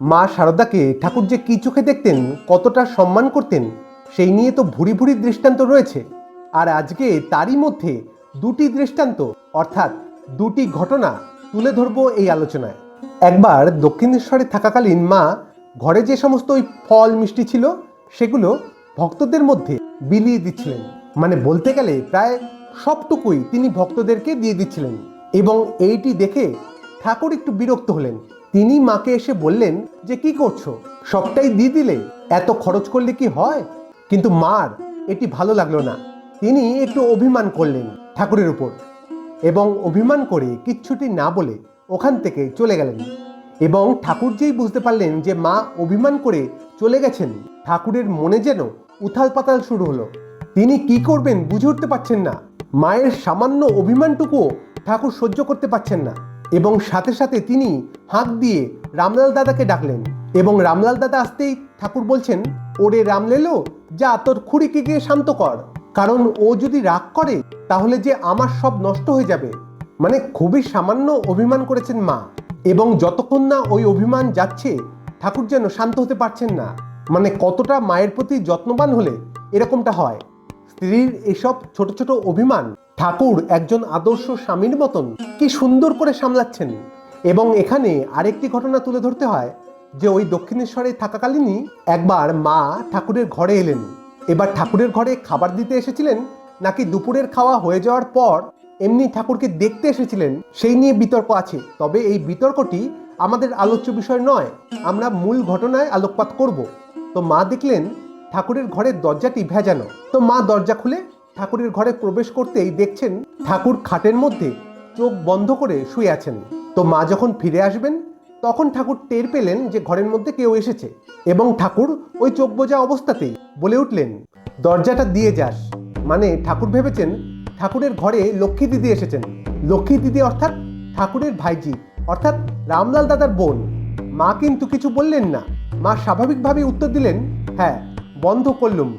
মা শারদাকে ঠাকুর যে কি চোখে দেখতেন, কতটা সম্মান করতেন, সেই নিয়ে তো ভুরি ভুরি দৃষ্টান্ত রয়েছে। আর আজকে তারই মধ্যে দুটি দৃষ্টান্ত, অর্থাৎ দুটি ঘটনা তুলে ধরবো এই আলোচনায়। একবার দক্ষিণেশ্বরে থাকাকালীন মা ঘরে যে সমস্ত ওই ফল, মিষ্টি ছিল, সেগুলো ভক্তদের মধ্যে বিলিয়ে দিচ্ছিলেন। মানে বলতে গেলে প্রায় সবটুকুই তিনি ভক্তদেরকে দিয়ে দিচ্ছিলেন। এবং এইটি দেখে ঠাকুর একটু বিরক্ত হলেন। তিনি মাকে এসে বললেন যে, কি করছ? সবটাই দিয়ে দিলে? এত খরচ করলে কি হয়? কিন্তু মার এটি ভালো লাগল না। তিনি একটু অভিমান করলেন ঠাকুরের উপর এবং অভিমান করে কিচ্ছুটি না বলে ওখান থেকে চলে গেলেন এবং ঠাকুর যেই বুঝতে পারলেন যে, মা অভিমান করে চলে গেছেন, ঠাকুরের মনে যেন উথাল পাতাল শুরু হলো। তিনি কি করবেন বুঝে উঠতে পারছেন না। মায়ের সামান্য অভিমানটুকুও ঠাকুর সহ্য করতে পারছেন না। এবং সাথে সাথে তিনি হাত দিয়ে রামলাল দাদাকে ডাকলেন। এবং রামলাল দাদা আসতেই ঠাকুর বলছেন, ওরে রামলেলো, যা তোর খুঁড়িকে গিয়ে শান্ত কর। কারণ ও যদি রাগ করে, তাহলে যে আমার সব নষ্ট হয়ে যাবে। মানে খুবই সামান্য অভিমান করেছেন মা। এবং যতক্ষণ না ওই অভিমান যাচ্ছে, ঠাকুর যেন শান্ত হতে পারছেন না। মানে কতটা মায়ের প্রতি যত্নবান হলে এরকমটা হয়। স্ত্রীর এসব ছোট ছোট অভিমান ঠাকুর একজন আদর্শ স্বামীর মতন কি সুন্দর করে সামলাচ্ছেন? এবং এখানে আরেকটি ঘটনা তুলে ধরতে হয়, যে ওই দক্ষিণেশ্বরে থাকাকালীনই একবার মা ঠাকুরের ঘরে এলেন। এবার ঠাকুরের ঘরে খাবার দিতে এসেছিলেন, নাকি দুপুরের খাওয়া হয়ে যাওয়ার পর এমনি ঠাকুরকে দেখতে এসেছিলেন, সেই নিয়ে বিতর্ক আছে। তবে এই বিতর্কটি আমাদের আলোচ্য বিষয় নয়, আমরা মূল ঘটনায় আলোকপাত করব। তো মা দেখলেন ঠাকুরের ঘরের দরজাটি ভেজানো। তো মা দরজা খুলে ঠাকুরের ঘরে প্রবেশ করতেই দেখছেন ঠাকুর খাটের মধ্যে চোখ বন্ধ করে শুয়ে আছেন। তো মা যখন ফিরে আসবেন, তখন ঠাকুর টের পেলেন যে ঘরের মধ্যে কেউ এসেছে এবং ঠাকুর ওই চোখ বোঝা অবস্থাতেই বলে উঠলেন, দরজাটা দিয়ে যাস। মানে ঠাকুর ভেবেছেন ঠাকুরের ঘরে লক্ষ্মী দিদি এসেছেন। লক্ষ্মী দিদি অর্থাৎ ঠাকুরের ভাইজি, অর্থাৎ রামলাল দাদার বোন। মা কিন্তু কিছু বললেন না। মা স্বাভাবিকভাবে উত্তর দিলেন হ্যাঁ বন্ধ করলুম।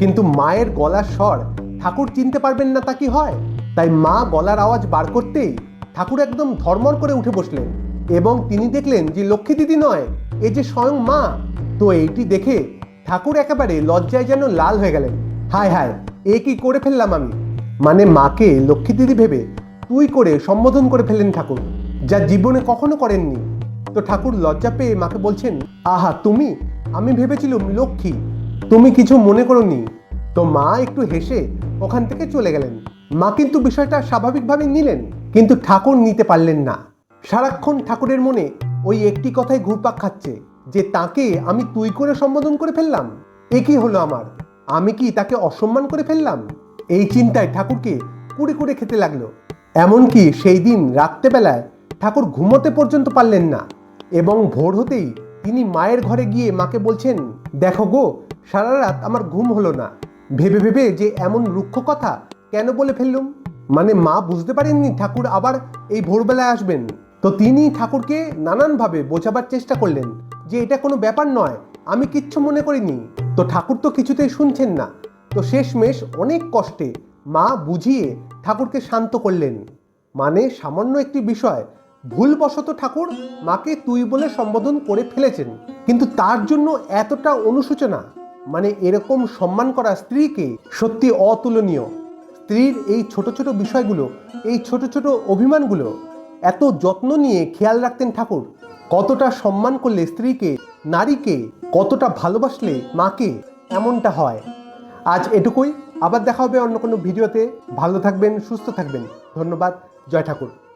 কিন্তু মায়ের গলার স্বর ঠাকুর চিনতে পারবেন না তা কি হয়? তাই মা গলার আওয়াজ বার করতেই ঠাকুর একদম ধর্মর করে উঠে বসলেন এবং তিনি দেখলেন যে লক্ষ্মী দিদি নয়, এ যে স্বয়ং মা। তো এইটি দেখে ঠাকুর একেবারে লজ্জায় যেন লাল হয়ে গেলেন। হায় হায়, এ কি করে ফেললাম আমি? মানে মাকে লক্ষ্মী দিদি ভেবে তুই করে সম্বোধন করে ফেললেন ঠাকুর, যা জীবনে কখনো করেননি। তো ঠাকুর লজ্জা পেয়ে মাকে বলছেন, আহা, তুমি? আমি ভেবেছিলাম লক্ষ্মী। তুমি কিছু মনে করনি? তো মা একটু হেসে ওখান থেকে চলে গেলেন। মা কিন্তু বিষয়টা স্বাভাবিকভাবে নিলেন, কিন্তু ঠাকুর নিতে পারলেন না। সারাক্ষণ ঠাকুরের মনে ওই একটি কথাই ঘুরপাক খাচ্ছে, যে তাকে আমি তুই করে সম্বোধন করে ফেললাম। এ কি হলো আমার? আমি কি তাকে অসম্মান করে ফেললাম? এই চিন্তায় ঠাকুরকে কুড়ে কুড়ে খেতে লাগল। এমনকি সেই দিন রাত্রেবেলায় ঠাকুর ঘুমোতে পর্যন্ত পারলেন না, এবং ভোর হতেই তিনি মায়ের ঘরে গিয়ে মাকে বলছেন, দেখো গো, সারা রাত আমার ঘুম হলো না। ভেবে ভেবে যে এমন রুক্ষ কথা কেন বলে ফেললুম? মানে মা বুঝতে পারেননি ঠাকুর আবার এই ভোরবেলায় আসবেন। তো তিনি ঠাকুরকে নানানভাবে বোঝাবার চেষ্টা করলেন যে এটা কোনো ব্যাপার নয়, আমি কিচ্ছু মনে করিনি। তো ঠাকুর তো কিছুতেই শুনছেন না। তো শেষমেশ অনেক কষ্টে মা বুঝিয়ে ঠাকুরকে শান্ত করলেন। মানে সামান্য একটি বিষয়, ভুলবশত ঠাকুর মাকে তুই বলে সম্বোধন করে ফেলেছেন। কিন্তু তার জন্য এতটা অনুশোচনা মানে এরকম সম্মান করা স্ত্রীকে সত্যি অতুলনীয়। স্ত্রীর এই ছোট ছোট বিষয়গুলো, এই ছোট ছোট অভিমানগুলো এত যত্ন নিয়ে খেয়াল রাখতেন ঠাকুর। কতটা সম্মান করলে স্ত্রীকে, নারীকে, কতটা ভালোবাসলে মাকে এমনটা হয়। আজ এটুকুই। আবার দেখা হবে অন্য কোনো ভিডিওতে। ভালো থাকবেন, সুস্থ থাকবেন। ধন্যবাদ। জয় ঠাকুর।